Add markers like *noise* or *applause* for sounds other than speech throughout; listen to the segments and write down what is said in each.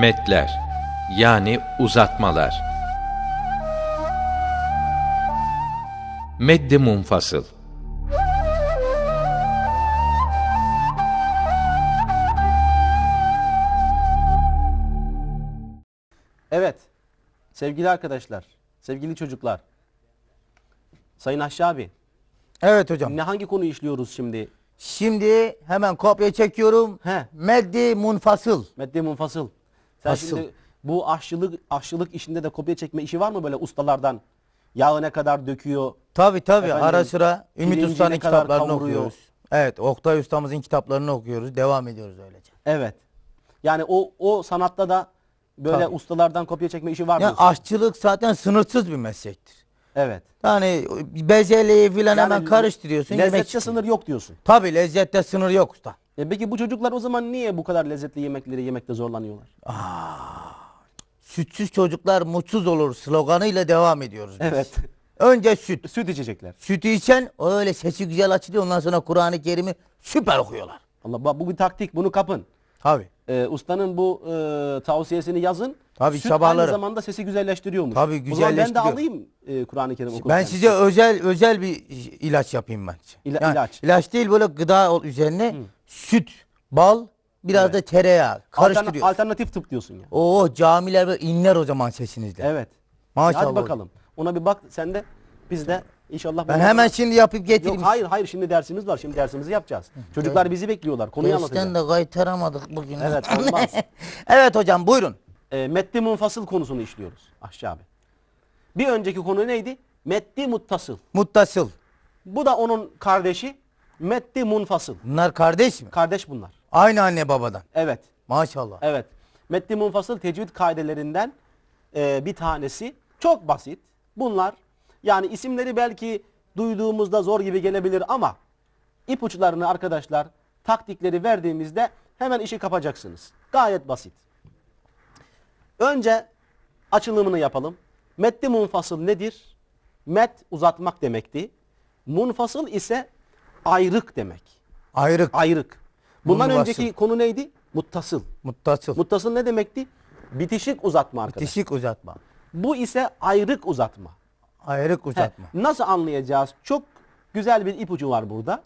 Metler yani uzatmalar. Meddi munfasıl Evet. Sevgili arkadaşlar, sevgili çocuklar. Sayın Aşçı abi, Evet hocam. ne hangi konuyu işliyoruz şimdi? Şimdi hemen kopya çekiyorum. He. Meddi munfasıl. Medde munfasıl. Sen Fasıl. şimdi bu aşçılık aşçılık işinde de kopya çekme işi var mı böyle ustalardan? Yağı ne kadar döküyor? Tabi tabi Efendim, ara sıra Ümit pirinci Usta'nın ne kadar kitaplarını kavuruyor? okuyoruz. Evet Oktay Usta'mızın kitaplarını okuyoruz. Devam ediyoruz öylece. Evet. Yani o o sanatta da böyle Tabii. ustalardan kopya çekme işi var mı? aşçılık zaten sınırsız bir meslektir. Evet. Yani bezeleyi filan Yani hemen karıştırıyorsun. yemek Lezzette çıkıyor. sınır yok diyorsun. Tabi lezzette sınır yok usta. E peki bu çocuklar o zaman niye bu kadar lezzetli yemekleri yemekte zorlanıyorlar? Sütsüz çocuklar mutsuz olur sloganıyla devam ediyoruz biz. Evet. Önce süt. Süt içecekler. Sütü içen öyle sesi güzel açılıyor. Ondan sonra Kur'an-ı Kerim'i süper okuyorlar. Allah bak bu bir taktik bunu kapın. Tabi. Ee, ustanın bu e, tavsiyesini yazın. Tabii, Süt sabahları. aynı zamanda sesi güzelleştiriyormuş. Tabii, O zaman ben de güzelleştiriyor. alayım e, Kur'an-ı Kerim okurken. Ben size özel özel bir ilaç yapayım ben. size. İla- ilaç. İlaç değil böyle gıda ol- üzerine süt, bal, biraz Evet. da tereyağı karıştırıyor. alternatif tıp diyorsun ya. Oo camiler böyle inler o zaman sesinizle. Evet. Maşallah Hadi bakalım. Ona bir bak sen de biz de inşallah. Ben bunu- hemen şimdi yapıp getireyim. Yok hayır hayır şimdi dersimiz var. Şimdi dersimizi yapacağız. Çocuklar bizi bekliyorlar. Konuyu Dersten anlatacağız. de kaytaramadık bugün. Evet, *laughs* olmaz. evet hocam buyurun. E, metni munfasıl konusunu işliyoruz Aşçı abi. Bir önceki konu neydi? Metni muttasıl. Muttasıl. Bu da onun kardeşi metni munfasıl. Bunlar kardeş mi? Kardeş bunlar. Aynı anne babadan. Evet. Maşallah. Evet. Metni munfasıl tecvid kaidelerinden e, bir tanesi. Çok basit. Bunlar yani isimleri belki duyduğumuzda zor gibi gelebilir ama ipuçlarını arkadaşlar taktikleri verdiğimizde hemen işi kapacaksınız. Gayet basit. Önce açılımını yapalım. Metni munfasıl nedir? Met uzatmak demekti. Munfasıl ise ayrık demek. Ayrık. Ayrık. Bundan Munfasıl. önceki konu neydi? Muttasıl. Muttasıl. Muttasıl ne demekti? Bitişik uzatma arkadaşlar. Bitişik uzatma. Bu ise ayrık uzatma. Ayrık He, uzatma. nasıl anlayacağız? Çok güzel bir ipucu var burada.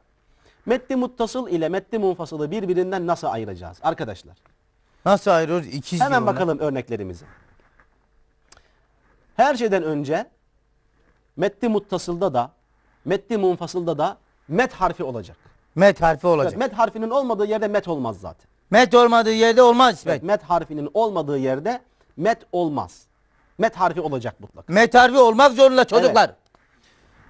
Metni muttasıl ile metni munfasılı birbirinden nasıl ayıracağız arkadaşlar? Nasıl ayırıyoruz? İkiz Hemen diyor ona. bakalım örneklerimize. Her şeyden önce metni muttasılda da metni munfasılda da met harfi olacak. Met harfi olacak. Evet, met harfinin olmadığı yerde met olmaz zaten. Met olmadığı yerde olmaz. Evet, met. harfinin olmadığı yerde met olmaz. Met harfi olacak mutlaka. Met harfi olmak zorunda çocuklar.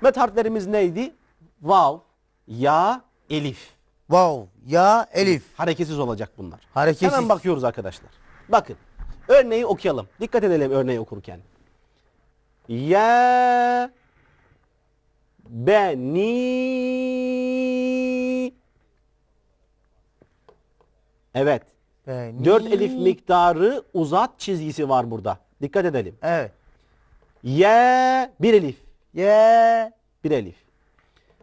Met harflerimiz neydi? Vav, ya, elif. Vav, ya, elif. Hareketsiz olacak bunlar. Hareketsiz. Hemen bakıyoruz arkadaşlar. Bakın. Örneği okuyalım. Dikkat edelim örneği okurken. Ya beni Evet. Beni- 4 elif miktarı uzat çizgisi var burada. Dikkat edelim. Evet. Ye bir elif. Ye, Bir elif.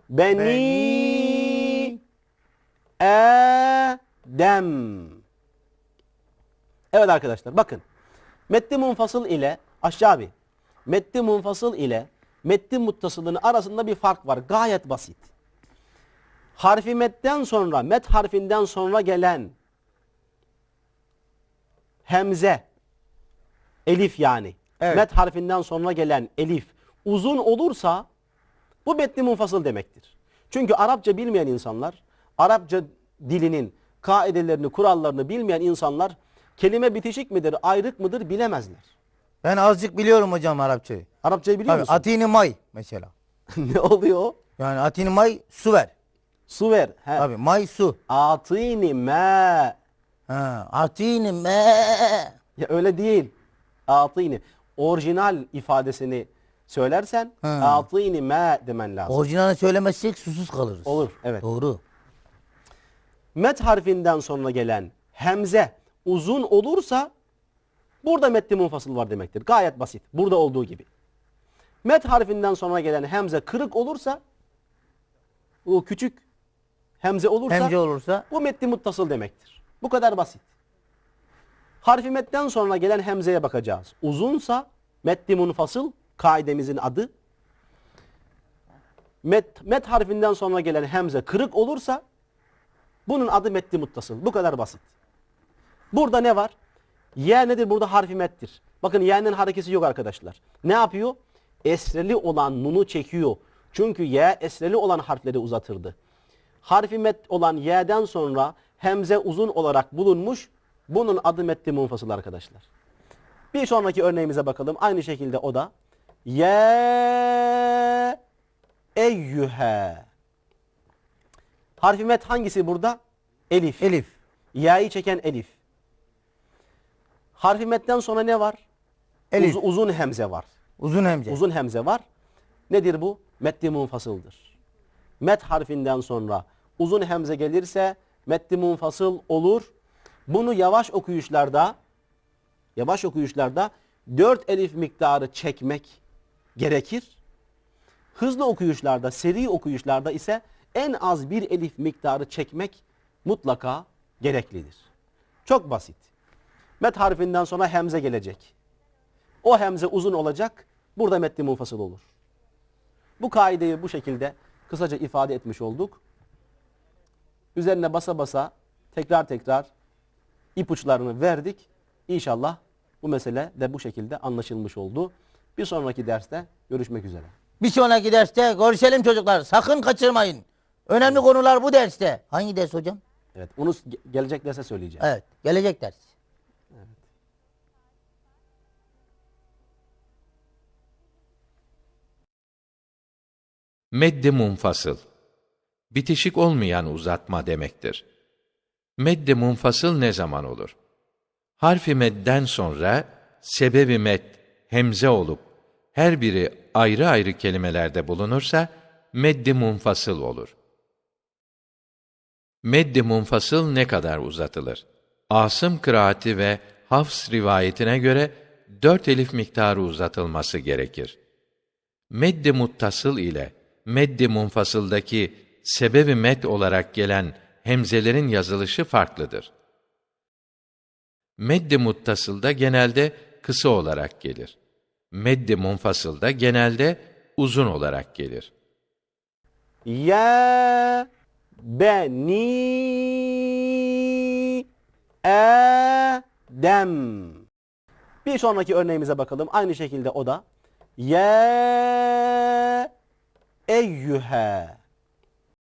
Beni, Beni- Edem. Evet arkadaşlar bakın. Metni munfasıl ile aşağı abi. Metni munfasıl ile metni muttasılın arasında bir fark var. Gayet basit. Harfi metten sonra, met harfinden sonra gelen hemze, elif yani. Evet. Met harfinden sonra gelen elif uzun olursa bu metni munfasıl demektir. Çünkü Arapça bilmeyen insanlar, Arapça dilinin kaidelerini, kurallarını bilmeyen insanlar kelime bitişik midir, ayrık mıdır bilemezler. Ben azıcık biliyorum hocam Arapçayı. Arapçayı biliyor Tabii musun? atini may mesela. *laughs* ne oluyor? o? Yani atini may su ver. Su ver. He. Tabii may su. Atini me. Ha, atini me. Ya öyle değil. Atini. Orijinal ifadesini söylersen He. atini me demen lazım. Orijinalini söylemezsek susuz kalırız. Olur, evet. Doğru. met harfinden sonra gelen hemze uzun olursa burada metni munfasıl var demektir. Gayet basit. Burada olduğu gibi. Met harfinden sonra gelen hemze kırık olursa o küçük hemze olursa Hemce olursa bu metni muttasıl demektir. Bu kadar basit. Harfi metten sonra gelen hemzeye bakacağız. Uzunsa meddi munfasıl kaidemizin adı. Met, met harfinden sonra gelen hemze kırık olursa bunun adı meddi muttasıl. Bu kadar basit. Burada ne var? Y nedir? Burada harfi mettir. Bakın y'nin harekesi yok arkadaşlar. Ne yapıyor? Esreli olan nunu çekiyor. Çünkü y esreli olan harfleri uzatırdı. Harfi met olan y'den sonra hemze uzun olarak bulunmuş. Bunun adı meddi munfasıl arkadaşlar. Bir sonraki örneğimize bakalım. Aynı şekilde o da ye eyyühe. Harfi met hangisi burada? Elif. Elif. Ya'yı çeken elif. Harfi metten sonra ne var? Elif. Uz- uzun hemze var. Uzun hemze. Uzun hemze var. Nedir bu? Meddi munfasıldır. Met harfinden sonra uzun hemze gelirse meddi munfasıl olur. Bunu yavaş okuyuşlarda yavaş okuyuşlarda dört elif miktarı çekmek gerekir. Hızlı okuyuşlarda, seri okuyuşlarda ise en az bir elif miktarı çekmek mutlaka gereklidir. Çok basit. Met harfinden sonra hemze gelecek. O hemze uzun olacak. Burada metni munfasıl olur. Bu kaideyi bu şekilde kısaca ifade etmiş olduk. Üzerine basa basa tekrar tekrar ipuçlarını verdik. İnşallah bu mesele de bu şekilde anlaşılmış oldu. Bir sonraki derste görüşmek üzere. Bir sonraki derste görüşelim çocuklar. Sakın kaçırmayın. Önemli konular bu derste. Hangi ders hocam? Evet, onu ge- gelecek derse söyleyeceğim. Evet. Gelecek ders. Meddi munfasıl. Bitişik olmayan uzatma demektir. Meddi munfasıl ne zaman olur? Harfi medden sonra sebebi med hemze olup her biri ayrı ayrı kelimelerde bulunursa meddi munfasıl olur. Meddi munfasıl ne kadar uzatılır? Asım kıraati ve Hafs rivayetine göre dört elif miktarı uzatılması gerekir. Meddi muttasıl ile meddi munfasıldaki sebebi med olarak gelen hemzelerin yazılışı farklıdır. Meddi muttasılda genelde kısa olarak gelir. Meddi munfasılda genelde uzun olarak gelir. Ya beni Adem. Bir sonraki örneğimize bakalım. Aynı şekilde o da ya eyyühe.